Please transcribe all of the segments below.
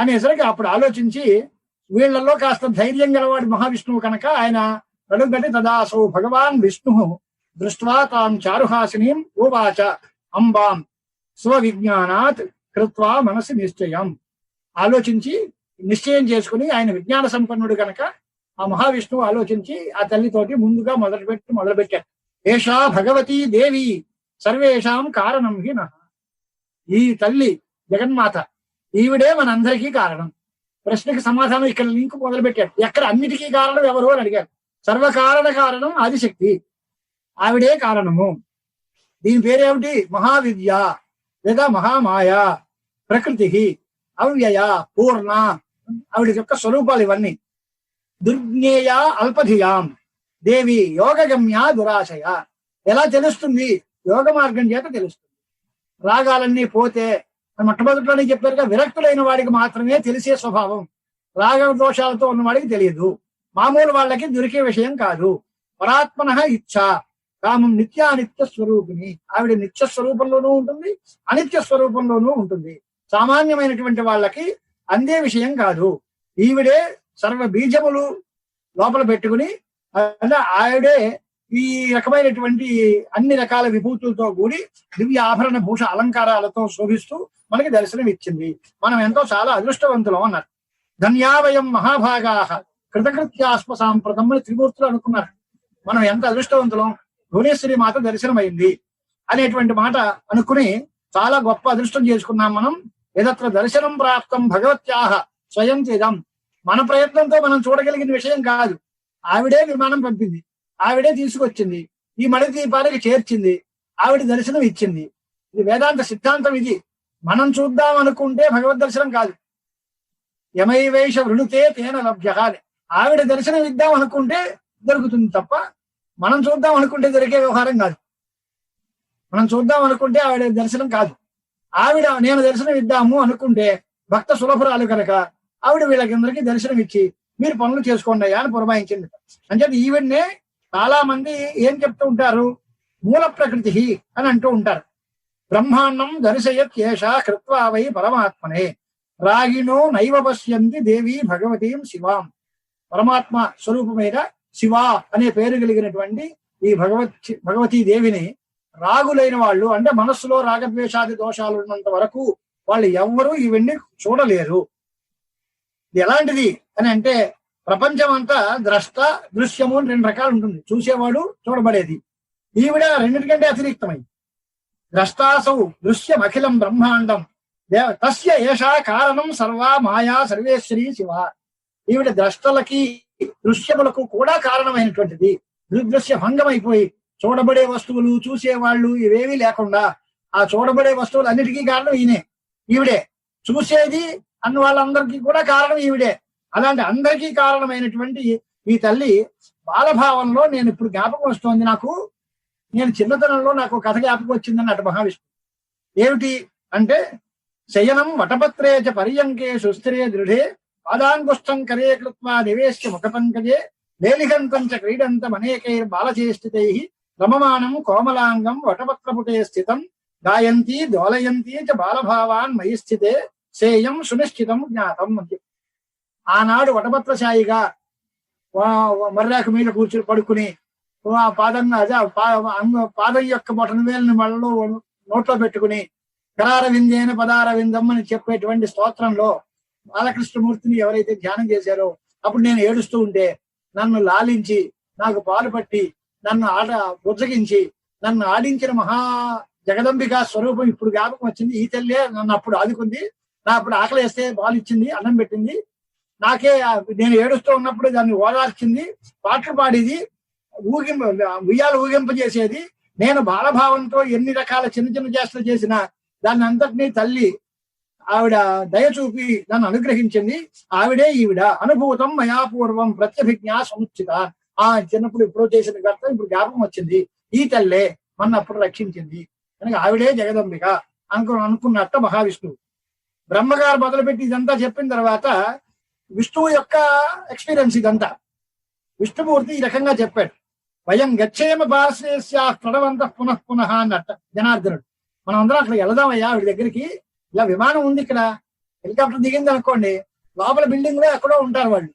అనేసరికి అప్పుడు ఆలోచించి వీళ్ళలో కాస్త ధైర్యం గలవాడు మహావిష్ణువు కనుక ఆయన అడుగటి తదాసౌ భగవాన్ విష్ణు దృష్ట్వా తాం చారుహాసినీం ఉవాచ అంబాం స్వవిజ్ఞానాత్ కృత్వా మనసి నిశ్చయం ఆలోచించి నిశ్చయం చేసుకుని ఆయన విజ్ఞాన సంపన్నుడు కనుక ఆ మహావిష్ణువు ఆలోచించి ఆ తల్లితోటి ముందుగా మొదలుపెట్టి మొదలుపెట్టారు ఏషా భగవతీ దేవి సర్వేషాం కారణం హీన ఈ తల్లి జగన్మాత ఈవిడే మనందరికీ కారణం. ప్రశ్నకి సమాధానం ఇక్కడ లింక్ మొదలు పెట్టాడు ఎక్కడ అన్నిటికీ కారణం ఎవరు అని అడిగారు సర్వకారణ కారణం ఆదిశక్తి. ఆవిడే కారణము. దీని పేరేమిటి? మహావిద్య. లేదా మహామాయ. ప్రకృతి. అవ్యయ. పూర్ణ. ఆవిడ యొక్క స్వరూపాలు ఇవన్నీ. దుర్జ్ఞేయ అల్పధియాం. దేవి యోగగమ్య దురాశయ. ఎలా తెలుస్తుంది? యోగ మార్గం చేత తెలుస్తుంది. రాగాలన్నీ పోతే మొట్టమొదటిలోనే చెప్పారుగా విరక్తులైన వాడికి మాత్రమే తెలిసే స్వభావం. రాగ దోషాలతో ఉన్న వాడికి తెలియదు. మామూలు వాళ్ళకి దొరికే విషయం కాదు. పరాత్మన ఇచ్ఛ కామం నిత్యానిత్య స్వరూపిణి. ఆవిడ నిత్య స్వరూపంలోనూ ఉంటుంది అనిత్య స్వరూపంలోనూ ఉంటుంది. సామాన్యమైనటువంటి వాళ్ళకి అందే విషయం కాదు. ఈవిడే సర్వ బీజములు లోపల పెట్టుకుని అంటే ఆవిడే ఈ రకమైనటువంటి అన్ని రకాల విభూతులతో కూడి దివ్య ఆభరణ భూష అలంకారాలతో శోభిస్తూ మనకి దర్శనం ఇచ్చింది మనం ఎంతో చాలా అదృష్టవంతులం అన్నారు. ధన్యావయం మహాభాగా కృతకృత్యాస్మ సాంప్రదం అని త్రిమూర్తులు అనుకున్నారు. మనం ఎంత అదృష్టవంతులం? భువనేశ్వరి మాత దర్శనమైంది అనేటువంటి మాట అనుకుని చాలా గొప్ప అదృష్టం చేసుకున్నాం మనం. ఏదత్ర దర్శనం ప్రాప్తం భగవత్యాహ స్వయం చేద్దాం మన ప్రయత్నంతో మనం చూడగలిగిన విషయం కాదు. ఆవిడే విమానం పంపింది. ఆవిడే తీసుకొచ్చింది. ఈ మడి దీపాలకి చేర్చింది. ఆవిడ దర్శనం ఇచ్చింది ఇది వేదాంత సిద్ధాంతం ఇది. మనం చూద్దాం అనుకుంటే భగవద్ దర్శనం కాదు. యమైవేష వృణుతే తేన లభ్య ఆవిడ దర్శనం ఇద్దాం అనుకుంటే దొరుకుతుంది తప్ప మనం చూద్దాం అనుకుంటే దొరికే వ్యవహారం కాదు. మనం చూద్దాం అనుకుంటే ఆవిడ దర్శనం కాదు. ఆవిడ నేను దర్శనం ఇద్దాము అనుకుంటే భక్త సులభురాలు కనుక ఆవిడ వీళ్ళకందరికీ దర్శనం ఇచ్చి మీరు పనులు చేసుకోండి అయ్యా అని పురమాయించింది. అంటే ఈవిడ్నే చాలా మంది ఏం చెప్తూ ఉంటారు? మూల ప్రకృతి అని అంటూ ఉంటారు. బ్రహ్మాండం దర్శయత్ ఏష కృత్వా వై పరమాత్మనే. రాగిణో నైవ పశ్యంతి దేవి భగవతీం శివాం. పరమాత్మ స్వరూపమైన శివ అనే పేరు కలిగినటువంటి ఈ భగవత్ భగవతీ దేవిని రాగులైన వాళ్ళు అంటే మనస్సులో రాగద్వేషాది దోషాలు ఉన్నంత వరకు వాళ్ళు ఎవ్వరూ ఇవన్నీ చూడలేరు. ఇది ఎలాంటిది అని అంటే ప్రపంచం అంతా ద్రష్ట దృశ్యము అని రెండు రకాలు ఉంటుంది. చూసేవాడు చూడబడేది. ఈవిడ రెండింటికంటే అతిరిక్తమైంది ద్రష్టాసౌ దృశ్యమఖిలం బ్రహ్మాండం. దేవ- తస్య ఏషా కారణం సర్వా మాయా సర్వేశ్వరి శివ. ఈవిడ ద్రష్టలకి దృశ్యములకు కూడా కారణమైనటువంటిది. దృదృశ్య భంగం అయిపోయి చూడబడే వస్తువులు చూసేవాళ్ళు ఇవేమీ లేకుండా ఆ చూడబడే వస్తువులు అన్నిటికీ కారణం ఈయనే. ఈవిడే చూసేది అన్న వాళ్ళందరికీ కూడా కారణం ఈవిడే. అలాంటి అందరికీ కారణమైనటువంటి ఈ తల్లి బాలభావంలో నేను ఇప్పుడు జ్ఞాపకం వస్తోంది నాకు. నేను చిన్నతనంలో నాకు ఒక కథ జ్ఞాపకం వచ్చిందని అటు మహావిష్ణు ఏమిటి అంటే శయనం వటపత్రే చ పర్యంకే సుస్థిరే దృఢే పాదాంగుష్టం కరే కృత్వా నివేశ్య ముఖపంకజే లేలిహంతం చ క్రీడంతం అనేకైర్ బాలచేష్టితై రమమానం కోమలాంగం వటపత్రపుటే స్థితం గాయంతి దోలయంతి చ బాలభావాన్ మయి స్థితే సేయం సునిశ్చితం జ్ఞాతం అని ఆనాడు వటపత్రశాయిగా మర్రాకు మీద కూర్చుని పడుకుని ఆ పాదన్న అదే ఆ పా- పాదం యొక్క బొటన వేలని మళ్ళలో నోట్లో పెట్టుకుని కరార విందేన పదార చెప్పేటువంటి స్తోత్రంలో బాలకృష్ణమూర్తిని ఎవరైతే ధ్యానం చేశారో అప్పుడు నేను ఏడుస్తూ ఉంటే నన్ను లాలించి నాకు పాలు పట్టి నన్ను ఆట బుజ్జగించి నన్ను ఆడించిన మహా జగదంబిక స్వరూపం ఇప్పుడు జ్ఞాపకం వచ్చింది. ఈ తల్లే నన్ను అప్పుడు ఆదుకుంది. నా అప్పుడు ఆకలి వేస్తే పాలు ఇచ్చింది అన్నం పెట్టింది. నాకే నేను ఏడుస్తూ ఉన్నప్పుడు దాన్ని ఓదార్చింది. పాటలు పాడేది. ఊగింపు ఉయ్యాలు ఊగింపజేసేది నేను బాలభావంతో ఎన్ని రకాల చిన్న చిన్న చేష్టలు చేసినా దాన్ని అంతటినీ తల్లి ఆవిడ దయ చూపి నన్ను అనుగ్రహించింది. ఆవిడే ఈవిడ. అనుభూతం మయాపూర్వం ప్రత్యభిజ్ఞ సముచిత. ఆ చిన్నప్పుడు ఇప్పుడు చేసిన గర్త ఇప్పుడు జ్ఞాపకం వచ్చింది. ఈ తల్లే మన అప్పుడు రక్షించింది. కనుక ఆవిడే జగదంబిక అనుకు అనుకున్నట్ట మహావిష్ణువు. బ్రహ్మగారు మొదలుపెట్టి ఇదంతా చెప్పిన తర్వాత విష్ణువు యొక్క ఎక్స్పీరియన్స్ ఇదంతా. విష్ణుమూర్తి ఈ రకంగా చెప్పాడు. వయం గచ్చేమ పార్శ్వేస్యా ప్రణవంత పునః పునః అన్నట్ట జనార్దనుడు. మనం అందరం అక్కడ వెళదామయ్యా ఆవిడ దగ్గరికి. ఇలా విమానం ఉంది ఇక్కడ. హెలికాప్టర్ దిగింది అనుకోండి లోపల బిల్డింగ్లో ఎక్కడో ఉంటారు వాళ్ళు.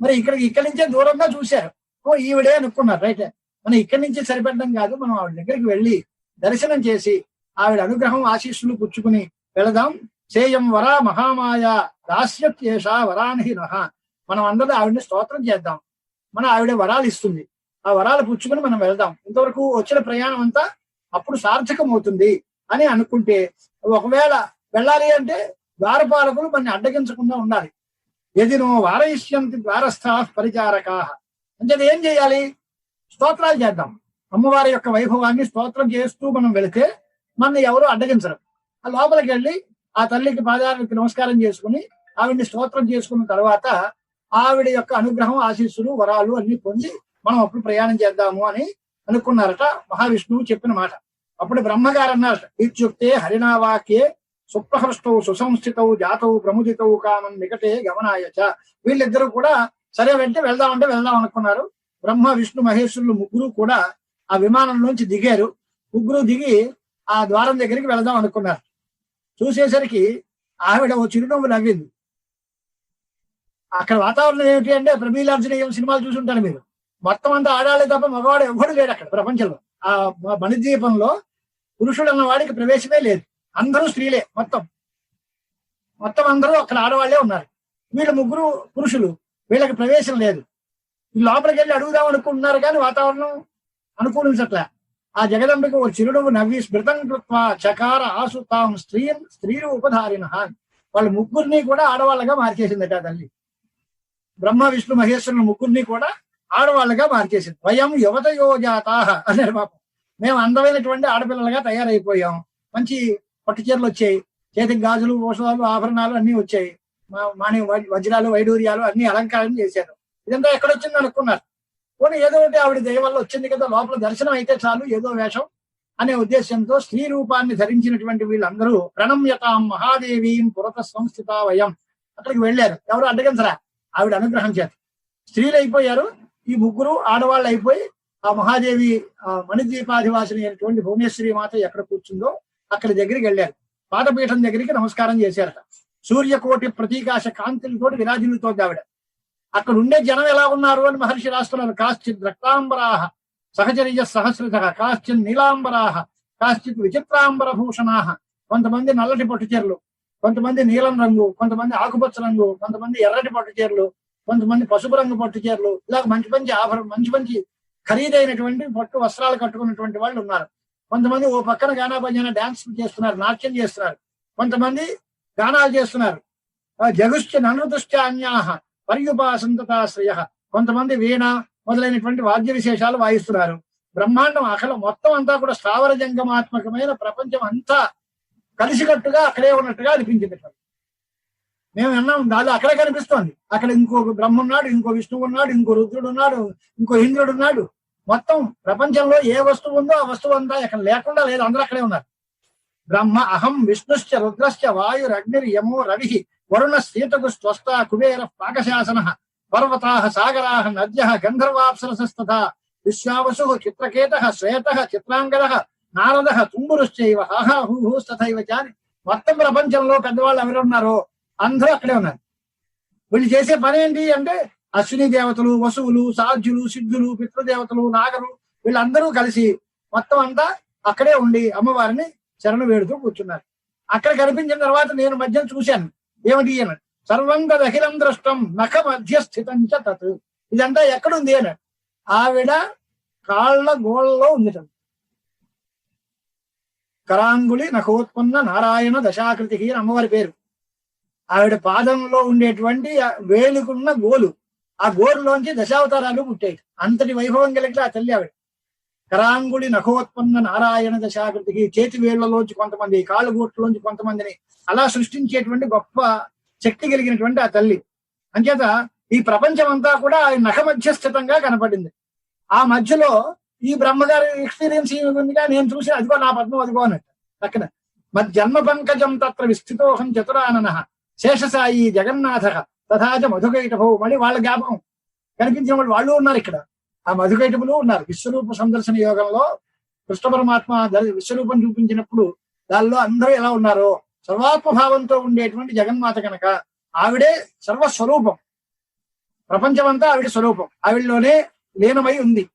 మరి ఇక్కడ ఇక్కడి నుంచే దూరంగా చూశారు. ఓ ఈవిడే అనుకున్నారు రైట్. మనం ఇక్కడి నుంచి సరిపెట్టడం కాదు మనం ఆవిడ దగ్గరికి వెళ్ళి దర్శనం చేసి ఆవిడ అనుగ్రహం ఆశీస్సులు పుచ్చుకుని వెళదాం. సేయం వరా మహామాయ దాస్యత్యేష వరానిహి నహ మనం అందరూ ఆవిడని స్తోత్రం చేద్దాం. మన ఆవిడ వరాలు ఇస్తుంది. ఆ వరాలు పుచ్చుకుని మనం వెళ్దాం. ఇంతవరకు వచ్చిన ప్రయాణం అంతా అప్పుడు సార్థకం అవుతుంది అని అనుకుంటే ఒకవేళ వెళ్ళాలి అంటే ద్వారపాలకులు మన అడ్డగించకుండా ఉండాలి. ఎదినో వారయిష్యంతి ద్వారస్థా పరిచారకా. అంటే ఏం చేయాలి? స్తోత్రాలు చేద్దాం. అమ్మవారి యొక్క వైభవాన్ని స్తోత్రం చేస్తూ మనం వెళితే మన ఎవరు అడ్డగించరు. ఆ లోపలికి వెళ్ళి ఆ తల్లికి పాదాలకు నమస్కారం చేసుకుని ఆవిడ్ని స్తోత్రం చేసుకున్న తర్వాత ఆవిడ యొక్క అనుగ్రహం ఆశీస్సులు వరాలు అన్ని పొంది మనం అప్పుడు ప్రయాణం చేద్దాము అని అనుకున్నారట మహావిష్ణువు చెప్పిన మాట. అప్పుడు బ్రహ్మగారు అన్నారట ఇత్యుక్తే హరినావాక్యే సుప్రహృష్టౌ సుసంస్థితౌ జాతౌ ప్రముదితౌ కామం నికటే గమనాయచ వీళ్ళిద్దరూ కూడా సరే వెంటే వెళ్దామంటే వెళ్దాం అనుకున్నారు. బ్రహ్మ విష్ణు మహేశ్వరులు ముగ్గురు కూడా ఆ విమానంలోంచి దిగారు. ముగ్గురు దిగి ఆ ద్వారం దగ్గరికి వెళ్దాం అనుకున్నారు. చూసేసరికి ఆవిడ ఓ చిరునవ్వు నవ్వింది. అక్కడ వాతావరణం ఏమిటి అంటే ప్రమీలార్జునేయం సినిమాలు చూసుంటారు మీరు. మొత్తం అంతా ఆడాలి తప్ప మగవాడు ఎవ్వడు లేడు అక్కడ ప్రపంచంలో. ఆ మణిద్వీపంలో పురుషుడు అన్న వాడికి ప్రవేశమే లేదు. అందరూ స్త్రీలే మొత్తం. మొత్తం అందరూ అక్కడ ఆడవాళ్ళే ఉన్నారు. వీళ్ళు ముగ్గురు పురుషులు వీళ్ళకి ప్రవేశం లేదు. లోపలికి వెళ్ళి అడుగుదాం అనుకుంటున్నారు కానీ వాతావరణం అనుకూలించట్లే. ఆ జగదంబకి ఓ చిరునవ్వు నవ్వి స్మృతం కృత్వ చకార ఆసు తాం స్త్రీ స్త్రీలు ఉపధారిన వాళ్ళ ముగ్గురిని కూడా ఆడవాళ్ళగా మార్చేసిందట తల్లి. బ్రహ్మ విష్ణు మహేశ్వరుల ముగ్గురిని కూడా ఆడవాళ్ళగా మార్చేసింది. వయం యువతయో జాతాహ అన్నారు పాపం మేము అందమైనటువంటి ఆడపిల్లలుగా తయారైపోయాం. మంచి పట్టు చీరలు వచ్చాయి. చేతికి గాజులు ఔషధాలు ఆభరణాలు అన్ని వచ్చాయి. మా- మాని వజ్రాలు వైడూర్యాలు అన్ని అలంకారం చేశారు. ఇదంతా ఎక్కడొచ్చింది అనుకున్నారు. పోనీ ఏదో ఒకటి ఆవిడ దయ వల్ల వచ్చింది కదా లోపల దర్శనం అయితే చాలు ఏదో వేషం అనే ఉద్దేశంతో స్త్రీ రూపాన్ని ధరించినటువంటి వీళ్ళందరూ ప్రణమ్యతాం మహాదేవీం పురత సంస్థిత వయం అక్కడికి వెళ్ళారు. ఎవరు? అడ్డగించరా? ఆవిడ అనుగ్రహం చేత. స్త్రీలు అయిపోయారు. ఈ ముగ్గురు ఆడవాళ్ళు అయిపోయి ఆ మహాదేవి ఆ మణిద్వీపాధివాసిని అయినటువంటి భువనేశ్వరి మాత ఎక్కడ కూర్చుందో అక్కడి దగ్గరికి వెళ్ళారు. పాదపీఠం దగ్గరికి నమస్కారం చేశారట. సూర్యకోటి ప్రతీకాశ కాంతులతోటి విరాజిల్లుతోంది ఆవిడ. అక్కడ ఉండే జనం ఎలా ఉన్నారు అని మహర్షి రాస్తున్నారు. కాశ్చిత్ రక్తాంబరాహ సహచరియ సహస్రత కాశ్చిత్ నీలాంబరాహ కాశ్చిత్ విచిత్రాంబర భూషణాహ కొంతమంది నల్లటి పట్టు చీరలు కొంతమంది నీలం రంగు కొంతమంది ఆకుపచ్చ రంగు కొంతమంది ఎర్రటి పట్టు చీరలు కొంతమంది పసుపు రంగు పట్టు చీరలు ఇలా మంచి మంచి ఆభరణ మంచి మంచి ఖరీదైనటువంటి పట్టు వస్త్రాలు కట్టుకున్నటువంటి వాళ్ళు ఉన్నారు. కొంతమంది ఓ పక్కన గానా భజన డాన్స్ చేస్తున్నారు నాట్యం చేస్తున్నారు. కొంతమంది గానాలు చేస్తున్నారు. ఆ జగుశ్చ అన్యాహ పర్యుపాసంతతాశ్రయ కొంతమంది వీణ మొదలైనటువంటి వాద్య విశేషాలు వాయిస్తున్నారు. బ్రహ్మాండం అఖల మొత్తం అంతా కూడా స్థావర జంగమాత్మకమైన ప్రపంచం అంతా కలిసికట్టుగా అక్కడే ఉన్నట్టుగా అనిపించింది. మేము విన్నాం దాని అక్కడే కనిపిస్తోంది. అక్కడ ఇంకొక బ్రహ్మ ఉన్నాడు ఇంకో విష్ణువు ఉన్నాడు ఇంకో రుద్రుడు ఉన్నాడు ఇంకో ఇంద్రుడు ఉన్నాడు మొత్తం ప్రపంచంలో ఏ వస్తువు ఉందో ఆ వస్తువు అంతా ఇక్కడ లేకుండా లేదు. అందరూ అక్కడే ఉన్నారు. బ్రహ్మ అహం విష్ణుశ్చ రుద్రశ్చ వాయుర్ అగ్నిర్ యమో రవి వరుణ సీతకు స్వస్థ కుబేర పాకశాసన పర్వతా సాగరా నద్య గంధర్వాప్సరసస్తథ విశ్వావసు చిత్రకేత శ్వేత చిత్రాంగద నారద తుంబురుశ్చైవ హాహూస్తథైవ చాని మొత్తం ప్రపంచంలో పెద్దవాళ్ళు ఎవరున్నారో అందరూ అక్కడే ఉన్నారు. వీళ్ళు చేసే పని ఏంటి అంటే అశ్విని దేవతలు వసువులు సాధ్యులు సిద్ధులు పితృదేవతలు నాగరు వీళ్ళందరూ కలిసి మొత్తం అంతా అక్కడే ఉండి అమ్మవారిని శరణు వేడుతూ కూర్చున్నారు. అక్కడ కనిపించిన తర్వాత నేను మధ్యం చూశాను. ఏమిటి అని. సర్వం అఖిలం దృష్టం నఖ మధ్యస్థితం చ తత్. ఇదంతా ఎక్కడుంది అని. ఆవిడ కాళ్ళ గోళ్ళలో ఉంది కరాంగులి నఖోత్పన్న నారాయణ దశాకృతి అమ్మవారి పేరు. ఆవిడ పాదంలో ఉండేటువంటి వేలుకున్న గోలు. ఆ గోరులోంచి దశావతారాలు పుట్టాయి. అంతటి వైభవం కలిగితే ఆ తల్లి ఆవిడ. కరాంగుడి నఖోత్పన్న నారాయణ దశాకృతికి చేతి వేళ్ళలోంచి కొంతమంది కాళ్ళగోట్లోంచి కొంతమందిని అలా సృష్టించేటువంటి గొప్ప శక్తి కలిగినటువంటి ఆ తల్లి. అంచేత ఈ ప్రపంచం అంతా కూడా ఆయన నఖ మధ్యస్థితంగా కనపడింది. ఆ మధ్యలో ఈ బ్రహ్మగారి ఎక్స్పీరియన్స్ ఉందిగా నేను చూసి అదిగో నా పద్మం అదిగో అన్నట్టు. పక్కన మధ్యన్మ పంకజం తత్ర విస్థితోహం చతురానన. శేషసాయి జగన్నాథ తథాచ మధుకైటభౌ మళ్ళీ వాళ్ళ జ్ఞాపకం కనిపించిన వాళ్ళు వాళ్ళు ఉన్నారు ఇక్కడ. ఆ మధుకైటములు ఉన్నారు. విశ్వరూప సందర్శన యోగంలో కృష్ణ పరమాత్మ విశ్వరూపం చూపించినప్పుడు దానిలో అందరూ ఎలా ఉన్నారో సర్వాత్మభావంతో ఉండేటువంటి జగన్మాత కనుక ఆవిడే సర్వస్వరూపం. ప్రపంచమంతా ఆవిడ స్వరూపం. ఆవిడలోనే లీనమై ఉంది.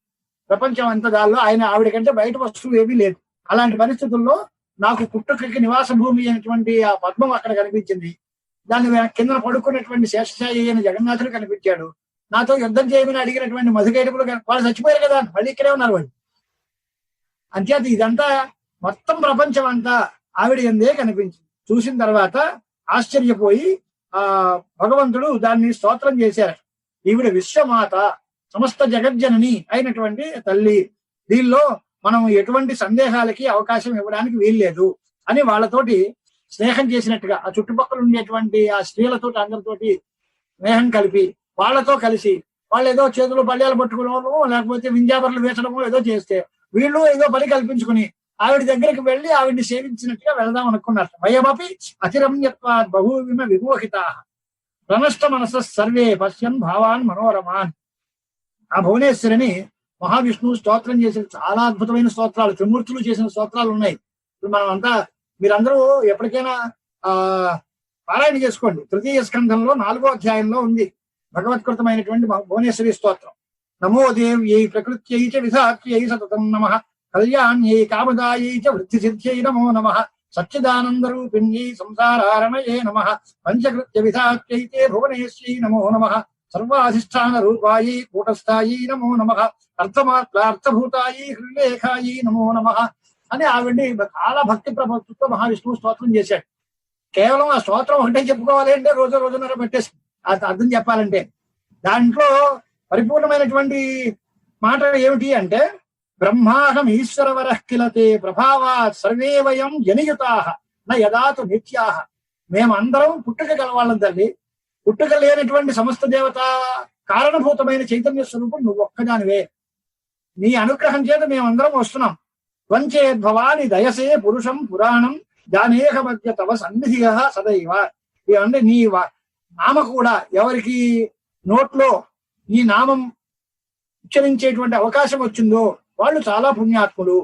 ప్రపంచం అంతా దానిలో ఆయన ఆవిడ కంటే బయట వస్తువు ఏమీ లేదు. అలాంటి పరిస్థితుల్లో నాకు పుట్టుకకి నివాస భూమి అయినటువంటి ఆ పద్మం అక్కడ కనిపించింది. దాని కింద పడుకున్నటువంటి శేషశాయి అయిన జగన్నాథుడు కనిపించాడు. నాతో యుద్ధం చేయమని అడిగినటువంటి మధుకైటపులు వాళ్ళు చచ్చిపోయారు కదా మళ్ళీ ఇక్కడే ఉన్నారు వాళ్ళు. అంతేత ఇదంతా మొత్తం ప్రపంచం అంతా ఆవిడ ఎందే కనిపించింది చూసిన తర్వాత ఆశ్చర్యపోయి ఆ భగవంతుడు దాన్ని స్తోత్రం చేశారు. ఈవిడ విశ్వమాత సమస్త జగజ్జనని అయినటువంటి తల్లి. దీనిలో మనం ఎటువంటి సందేహాలకి అవకాశం ఇవ్వడానికి వీల్లేదు అని వాళ్ళతోటి స్నేహం చేసినట్టుగా ఆ చుట్టుపక్కల ఉండేటువంటి ఆ స్త్రీలతో అందరితోటి స్నేహం కలిపి వాళ్ళతో కలిసి వాళ్ళు ఏదో చేతులు పళ్ళాలు పట్టుకోవడము లేకపోతే వింజాబర్లు వేసడము ఏదో చేస్తే వీళ్ళు ఏదో పని కల్పించుకుని ఆవిడ దగ్గరికి వెళ్ళి ఆవిడ్ని సేవించినట్టుగా వెళదాం అనుకున్నారు. వయమపి అతిరమ్యత్వ బహువిమ విమోహిత. ప్రణష్ట మనస సర్వే పశ్యన్ భావాన్ మనోరమాన్. ఆ భువనేశ్వరిని మహావిష్ణువు స్తోత్రం చేసిన చాలా అద్భుతమైన స్తోత్రాలు త్రిమూర్తులు చేసిన స్తోత్రాలు ఉన్నాయి. ఇప్పుడు మనం అంతా మీరందరూ ఎప్పటికైనా ఆ పారాయణ చేసుకోండి. తృతీయ స్కంధంలో నాలుగో అధ్యాయంలో ఉంది భగవత్కృతమైనటువంటి భువనేశ్వరి స్తోత్రం. నమో దేవ్యై ప్రకృత్యై చ విధాత్యై సతతం నమ. కళ్యాణ్యై కామదాయై చ వృద్ధి సిద్ధ్యై నమో నమ. సచ్చిదానంద రూపిణ్యై సంసారారణయే నమ. పంచకృత్య విధాత్యైతే భువనేశ్వై నమో నమ. సర్వాధిష్టాన రూపాయి కూటస్థాయి నమో నమ. అర్థమాత్లార్థభూతాయి హృలేఖాయి నమో నమ. అని ఆవిడ్ని చాలా భక్తి ప్రపత్తుతో మహావిష్ణువు స్తోత్రం చేశాడు. కేవలం ఆ స్తోత్రం ఒకటే చెప్పుకోవాలి అంటే రోజు రోజున్నర పెట్టేసి అర్థం చెప్పాలంటే. దాంట్లో పరిపూర్ణమైనటువంటి మాట ఏమిటి అంటే బ్రహ్మాహం ఈశ్వరవర కిలతే ప్రభావా సర్వే వయం జనియుతా న యథాతు నిత్యాహ మేమందరం పుట్టుక గలవాళ్ళం తల్లి. పుట్టుక లేనటువంటి సమస్త దేవత కారణభూతమైన చైతన్య స్వరూపం నువ్వు ఒక్కదానివే నీ అనుగ్రహం చేత మేమందరం వస్తున్నాం. వంచే భవాని దయసే పురుషం పురాణం దానేహ మధ్య తవ సన్నిధి సదైవ అంటే నీ నామ కూడా ఎవరికి నోట్లో నీ నామం ఉచ్చరించేటువంటి అవకాశం వచ్చిందో వాళ్ళు చాలా పుణ్యాత్ములు.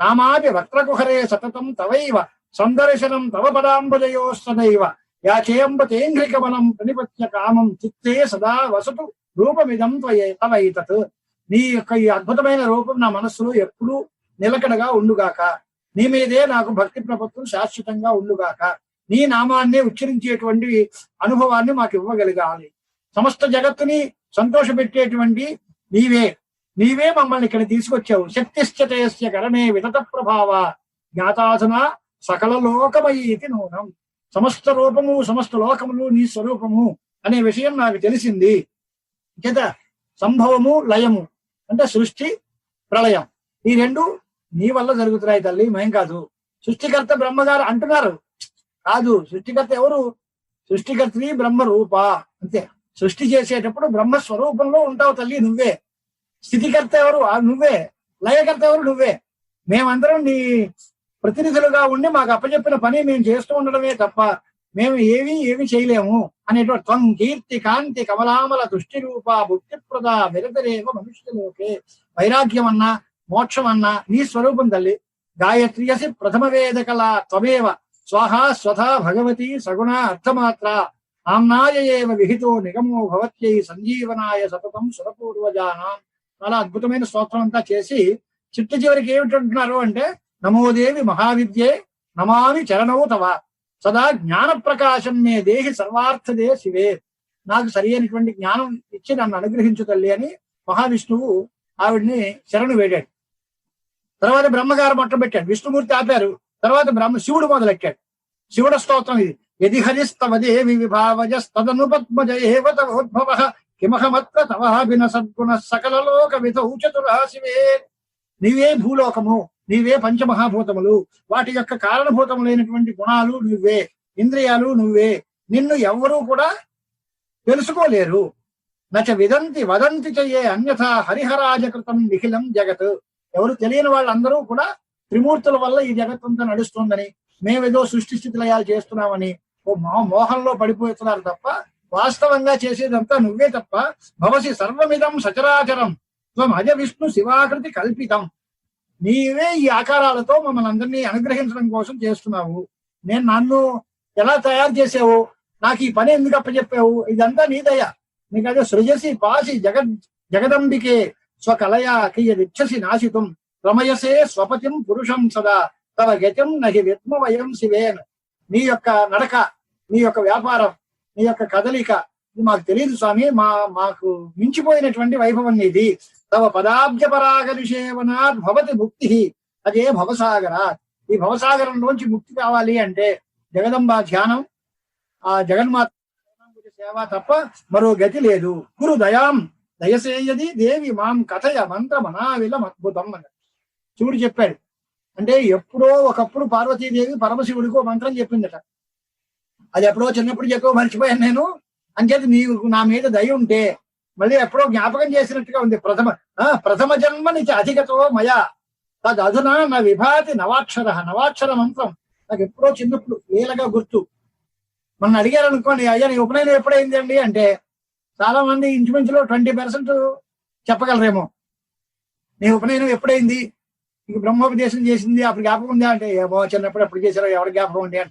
నామాది వక్రకుహరే సతతం తవైవ సందర్శనం తవ పదాంబుజయో సదైవ. యాచేంబ తేంఘ్రికమలం కామం చిత్తే సదా వసతు రూపమిదం త్వయే తవైతత్ నీ యొక్క ఈ అద్భుతమైన రూపం నా మనస్సులో ఎప్పుడూ నిలకడగా ఉండుగాక. నీ మీదే నాకు భక్తి ప్రపత్తులు శాశ్వతంగా ఉండుగాక. నీ నామాన్ని ఉచ్చరించేటువంటి అనుభవాన్ని మాకు ఇవ్వగలగాలి. సమస్త జగత్తుని సంతోషపెట్టేటువంటి నీవే. నీవే మమ్మల్ని ఇక్కడ తీసుకొచ్చావు. శక్తిశ్చతయస్య కరణే వితత ప్రభావ. జ్ఞాతాధన సకల లోకమయీతి నూనం. సమస్త రూపము సమస్త లోకములు నీ స్వరూపము అనే విషయం నాకు తెలిసింది. చేత సంభవము లయము అంటే సృష్టి ప్రళయం. ఈ రెండు నీ వల్ల జరుగుతున్నాయి తల్లి మేం కాదు. సృష్టికర్త బ్రహ్మగారు అంటున్నారు. కాదు సృష్టికర్త ఎవరు? సృష్టికర్తని బ్రహ్మ రూప అంతే. సృష్టి చేసేటప్పుడు బ్రహ్మ స్వరూపంలో ఉంటావు తల్లి నువ్వే. స్థితికర్త ఎవరు? ఆ నువ్వే. లయకర్త ఎవరు? నువ్వే. మేమందరం నీ ప్రతినిధులుగా ఉండి మాకు అప్పచెప్పిన పని మేము చేస్తూ ఉండడమే తప్ప మేము ఏమీ ఏమి చేయలేము అనేటువంటి త్వం కీర్తి కాంతి కమలామల దృష్టి రూప భుక్తిప్రద విరతరేవ మనుష్యలోకే. వైరాగ్యం అన్నా మోక్షం అన్నా నీ స్వరూపం తల్లి. గాయత్రియసి ప్రథమ వేద కళ త్వమేవ. స్వాహా స్వథా భగవతి సగుణ అర్థమాత్ర. ఆమ్నాయ ఏవ విహితో నిగమో భవత్యై సంజీవనాయ సతతం సురపూర్వజానాం. చాలా అద్భుతమైన స్తోత్రం అంతా చేసి చిట్ట చివరికి ఏమిటంటున్నారు అంటే నమోదేవి మహావిద్యే నమామి చరణవు తవ. సదా జ్ఞాన ప్రకాశం మే దేహి సర్వార్థదే శివే. నాకు సరి అయినటువంటి జ్ఞానం ఇచ్చి నన్ను అనుగ్రహించు తల్లి అని మహావిష్ణువు ఆవిడ్ని శరణు వేడాడు. తర్వాత బ్రహ్మగారు మొట్టం పెట్టాడు. విష్ణుమూర్తి ఆపారు. తర్వాత బ్రహ్మ శివుడు మొదలెట్టాడు. శివుడ స్తోత్రం ఇది. యది హరిస్తవదే విభావజస్తదను పద్మజ కిమహమత్ర తవాభిన సద్గుణ సకల లోక విధౌ చతురాశివే నీవే భూలోకము నీవే పంచమహాభూతములు. వాటి యొక్క కారణభూతములైనటువంటి గుణాలు నువ్వే ఇంద్రియాలు నువ్వే. నిన్ను ఎవ్వరూ కూడా తెలుసుకోలేరు. నచ విదంతి వదంతి చెయ్యే అన్యథ హరిహరాజకృతం నిఖిలం జగత్. ఎవరు తెలియని వాళ్ళందరూ కూడా త్రిమూర్తుల వల్ల ఈ జగత్తంతా నడుస్తుందని మేమేదో సృష్టి స్థితిలయాలు చేస్తున్నామని ఓ మా మోహంలో పడిపోతున్నారు తప్ప వాస్తవంగా చేసేదంతా నువ్వే తప్ప భవసి సర్వమిదం సచరాచరం. త్వం అజ విష్ణు శివాకృతి కల్పితం. నీవే ఈ ఆకారాలతో మమ్మల్ని అందరినీ అనుగ్రహించడం కోసం చేస్తున్నావు. నేను నన్ను ఎలా తయారు చేసావు? నాకు ఈ పని ఎందుకు అప్పచెప్పావు? ఇదంతా నీ దయ. నీకు అదే సృజసి పాసి జగ జగదంబికే స్వకలయా కియదిచ్చసి నాశితుం రమయసే స్వపతిం పురుషం సదా. తవ గతం నహి విత్మవయం శివేన్. నీ యొక్క నడక నీ యొక్క వ్యాపారం నీ యొక్క కదలిక ఇది మాకు తెలియదు స్వామి మా మాకు మించిపోయినటువంటి వైభవం నీది తవ పదాబ్జ పరాగ నిషేవనాత్ భవతి ముక్తి అదే భవసాగర ఈ భవసాగరంలోంచి ముక్తి కావాలి అంటే జగదంబ ధ్యానం ఆ జగన్మాత సేవ తప్ప మరో గతి లేదు. గురు దయాం దయసేయది దేవి మాం కథయ మంత్ర మనావిలం అద్భుతం అన్నాడు శివుడు చెప్పాడు అంటే ఎప్పుడో ఒకప్పుడు పార్వతీదేవి పరమశివుడికి మంత్రం చెప్పిందట. అది ఎప్పుడో చిన్నప్పుడు చెప్పో మర్చిపోయాను నేను. అంచేది నీకు నా మీద దయ ఉంటే మళ్ళీ ఎప్పుడో జ్ఞాపకం చేసినట్టుగా ఉంది. ప్రథమ ఆ ప్రథమ జన్మ నుంచి అధికతో మయా. తద్ అధునా నా విభాతి నవాక్షర నవాక్షర మంత్రం. నాకు ఎప్పుడో చిన్నప్పుడు లీలగా గుర్తు. మొన్న అడిగారు అనుకోండి అయ్యా నీ ఉపనయనం ఎప్పుడైందండి? అంటే చాలా మంది ఇంచుమించులో ట్వంటీ పర్సెంట్ చెప్పగలరేమో. నీ ఉపనయనం ఎప్పుడైంది? నీకు బ్రహ్మోపదేశం చేసింది అప్పుడు జ్ఞాపకం ఉందా? అంటే ఏమో చిన్నప్పుడు ఎప్పుడు చేశారో ఎవరి జ్ఞాపకం ఉంది? అంట.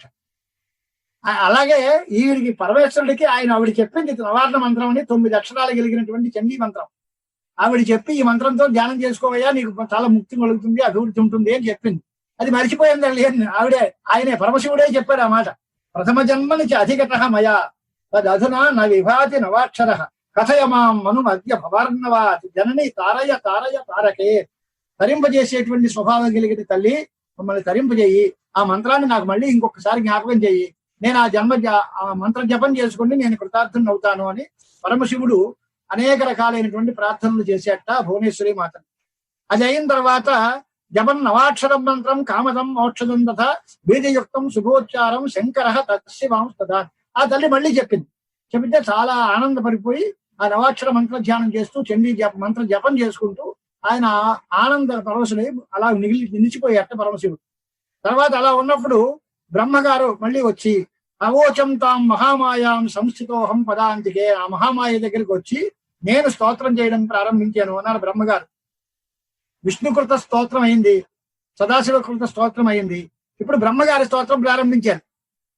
అలాగే ఈవిడికి పరమేశ్వరుడికి ఆయన ఆవిడ చెప్పింది నవార్ణ మంత్రం అని తొమ్మిది అక్షరాలు కలిగినటువంటి చండీ మంత్రం. ఆవిడ చెప్పి ఈ మంత్రంతో ధ్యానం చేసుకోవయ్యా నీకు చాలా ముక్తి కలుగుతుంది అభివృద్ధి ఉంటుంది అని చెప్పింది. అది మర్చిపోయిందండి. ఆవిడే ఆయనే పరమశివుడే చెప్పాడు ఆ మాట. ప్రథమ జన్మ నుంచి అధిగత మయా తదధునా న విభాతి నవాక్షర. కథయ మాం మను మధ్య భవార్ణవాతి. జనని తారయ తారయ తారకే. తరింపజేసేటువంటి స్వభావం కలిగిన తల్లి మమ్మల్ని తరింపజేయి ఆ మంత్రాన్ని నాకు మళ్ళీ ఇంకొకసారి జ్ఞాపకం చేయి. నేను ఆ జన్మ జ- ఆ మంత్ర జపం చేసుకుని నేను కృతార్థుని అవుతాను అని పరమశివుడు అనేక రకాలైనటువంటి ప్రార్థనలు చేసేట భువనేశ్వరి మాత. అది అయిన తర్వాత జపం నవాక్షరం మంత్రం కామదం మోక్షదం తథ బీజయుక్తం శుభోచ్చారం శంకర తత్శివాం తథా ఆ తల్లి మళ్ళీ చెప్పింది. చెప్తే చాలా ఆనందపడిపోయి ఆ నవాక్షర మంత్ర ధ్యానం చేస్తూ చండీ జప మంత్ర జపం చేసుకుంటూ ఆయన ఆనంద పరవశుడై అలా నిగిలి నిలిచిపోయాట పరమశివుడు. తర్వాత అలా ఉన్నప్పుడు బ్రహ్మగారు మళ్ళీ వచ్చి అవోచం తాం మహామాయాం సంస్థితోహం పదాంతికే ఆ మహామాయ దగ్గరికి వచ్చి నేను స్తోత్రం చేయడం ప్రారంభించాను అన్నారు బ్రహ్మగారు. విష్ణుకృత స్తోత్రం అయింది సదాశివ కృత స్తోత్రం అయింది. ఇప్పుడు బ్రహ్మగారి స్తోత్రం ప్రారంభించారు.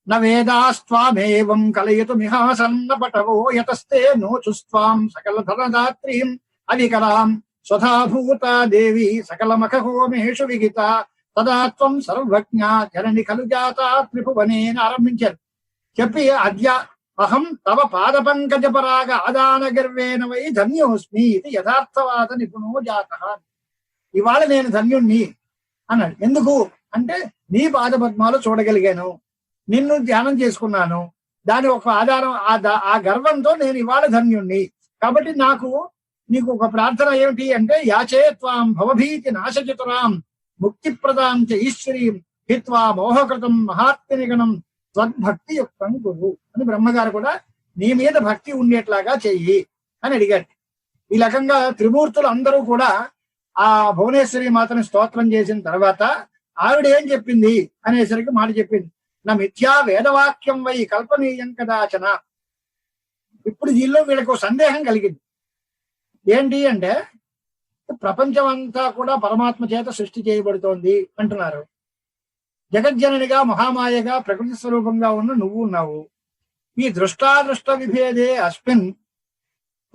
న వేదాస్త్వామేవం కలయతు మిహాసన్న పటవో యతస్తే నోచుస్వాం సకల ధనదాత్రీం అవికలాం స్వధాభూత దేవి సకల మఖహోమేషు విహిత తదా త్వం సర్వజ్ఞ జనని ఖలు జాత త్రిభువనే ఆరంభించారు. చెప్పి అద్య అహం తవ పాద పంకజ పరాగ ఆదాన గర్వేణ వై ధన్యోస్మి ఇది యథార్థవాద నిపుణో జాత. ఇవాళ నేను ధన్యుణ్ణి అన్నాడు. ఎందుకు? అంటే నీ పాద పద్మాలు చూడగలిగాను. నిన్ను ధ్యానం చేసుకున్నాను. దాని ఒక ఆధారం ఆ ఆ గర్వంతో నేను ఇవాళ ధన్యుణ్ణి. కాబట్టి నాకు నీకు ఒక ప్రార్థన ఏమిటి అంటే యాచే త్వాం భవభీతి నాశచతురాం ముక్తి ప్రదాం చ ఈశ్వరీం హిత్వా మోహకృతం మహాత్మనిగణం త్వద్భక్తి యుక్తం గురు అని బ్రహ్మగారు కూడా నీ మీద భక్తి ఉండేట్లాగా చెయ్యి అని అడిగాడు ఈ రకంగా త్రిమూర్తులు అందరూ కూడా ఆ భువనేశ్వరి మాతని స్తోత్రం చేసిన తర్వాత ఆవిడ ఏం చెప్పింది అనేసరికి మాట చెప్పింది. మిథ్యా వేదవాక్యం వై కల్పనీయం కదాచన. ఇప్పుడు దీనిలో వీళ్ళకు సందేహం కలిగింది. ఏంటి అంటే ప్రపంచం అంతా కూడా పరమాత్మ చేత సృష్టి చేయబడుతోంది అంటున్నారు. జగజ్జననిగా మహామాయగా ప్రకృతి స్వరూపంగా ఉన్న నువ్వు ఉన్నావు. ఈ దృష్టాదృష్ట విభేదే అస్మిన్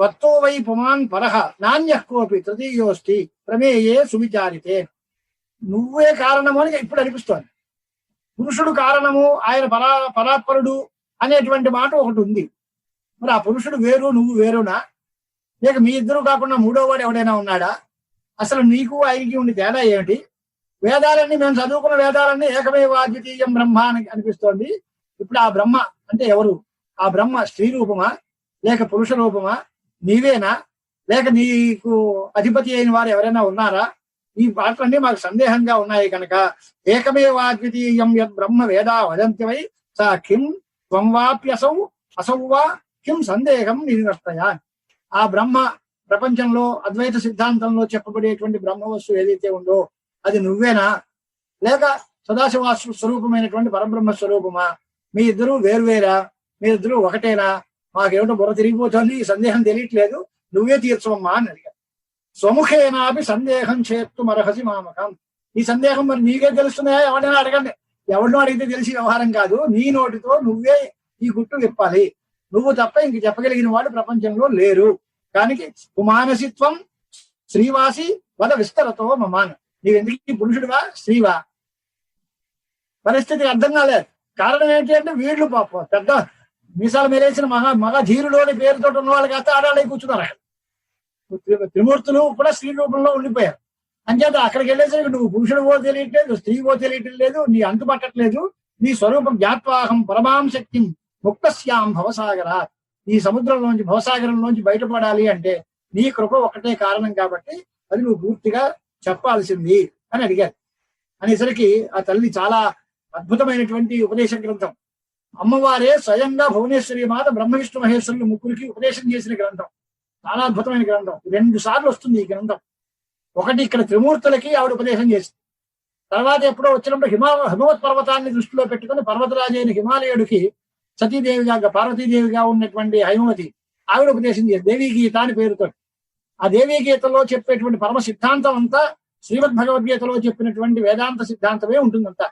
వత్తో వై పుమాన్ పరహ నాణ్య కోపి తృతీయోస్తి ప్రమేయే సువిచారితే. నువ్వే కారణము అని ఇప్పుడు అనిపిస్తోంది. పురుషుడు కారణము ఆయన పరా పరాత్పరుడు అనేటువంటి మాట ఒకటి ఉంది. మరి ఆ పురుషుడు వేరు నువ్వు వేరునా? లేక మీ ఇద్దరు కాకుండా మూడో వాడు ఎవడైనా ఉన్నాడా? అసలు నీకు ఆయనకి ఉండి తేడా ఏమిటి? వేదాలన్నీ మేము చదువుకున్న వేదాలన్నీ ఏకమేవ అద్వితీయం బ్రహ్మ అని అనిపిస్తోంది. ఇప్పుడు ఆ బ్రహ్మ అంటే ఎవరు? ఆ బ్రహ్మ స్త్రీ రూపమా? లేక పురుష రూపమా? నీవేనా? లేక నీకు అధిపతి అయిన వారు ఎవరైనా ఉన్నారా? ఈ మాటలన్నీ మాకు సందేహంగా ఉన్నాయి కనుక ఏకమేవా ద్వితీయం యద్ బ్రహ్మ వేదా వదంతి వై సా కిం త్వం వాప్యసౌ అసౌ వా కిం సందేహం నివర్తయా ఆ బ్రహ్మ ప్రపంచంలో అద్వైత సిద్ధాంతంలో చెప్పబడేటువంటి బ్రహ్మ వస్తువు ఏదైతే ఉందో అది నువ్వేనా? లేక సదాశివాసు స్వరూపమైనటువంటి పరబ్రహ్మ స్వరూపమా? మీ ఇద్దరు వేరువేరా? మీ ఇద్దరు ఒకటేనా? మాకేమిటో బుర్ర తిరిగిపోతుంది ఈ సందేహం తెలియట్లేదు నువ్వే తీర్చవమ్మా అని అడిగారు. స్వముఖేనాపి సందేహం చేత్తు మరహసి మామకం ఈ సందేహం మరి నీకే తెలుస్తున్నాయా ఎవరైనా అడగండి ఎవరినో అడిగితే తెలిసి వ్యవహారం కాదు నీ నోటితో నువ్వే ఈ గుట్టు విప్పాలి నువ్వు తప్ప ఇంక చెప్పగలిగిన వాడు ప్రపంచంలో లేరు కానీ కుమానసిత్వం శ్రీవాసి వద విస్తరతో మమాన్ నీవెందుకు పురుషుడివా స్త్రీవా పరిస్థితి అర్థం కాలేదు కారణం ఏంటి అంటే వీళ్ళు పాపం పెద్ద మీసాలు మేరేసిన మహా మగ ధీరుడు అని పేరుతో ఉన్న వాళ్ళు కాస్త ఆడాలి కూర్చున్నారు త్రిమూర్తులు కూడా స్త్రీ రూపంలో ఉండిపోయారు. అంచేత అక్కడికి వెళ్ళేసరికి నువ్వు పురుషుడివో తెలియట్లేదు స్త్రీవో తెలియటం లేదు నీ అంతు పట్టట్లేదు నీ స్వరూపం జ్ఞాత్వాహం పరమాం శక్తి భవసాగర భవసాగరా ఈ సముద్రంలోంచి భవసాగరంలోంచి బయటపడాలి అంటే నీ కృప ఒకటే కారణం కాబట్టి అది నువ్వు పూర్తిగా చెప్పాల్సింది అని అడిగారు. అనేసరికి ఆ తల్లి చాలా అద్భుతమైనటువంటి ఉపదేశ గ్రంథం. అమ్మవారే స్వయంగా భువనేశ్వరి మాత బ్రహ్మ విష్ణు మహేశ్వరులు ముగ్గురికి ఉపదేశం చేసిన గ్రంథం. చాలా అద్భుతమైన గ్రంథం. రెండు సార్లు వస్తుంది ఈ గ్రంథం. ఒకటి ఇక్కడ త్రిమూర్తులకి ఆవిడ ఉపదేశం చేసింది. తర్వాత ఎప్పుడో వచ్చినప్పుడు హిమా హిమవత్ పర్వతాన్ని దృష్టిలో పెట్టుకుని పర్వతరాజు అయిన హిమాలయుడికి సతీదేవిగా పార్వతీదేవిగా ఉన్నటువంటి హైమవతి ఆవిడ ఉపదేశం చేసి దేవీ గీత అని పేరుతో. ఆ దేవీ గీతలో చెప్పేటువంటి పరమ సిద్ధాంతం అంతా శ్రీమద్ భగవద్గీతలో చెప్పినటువంటి వేదాంత సిద్ధాంతమే ఉంటుందంతా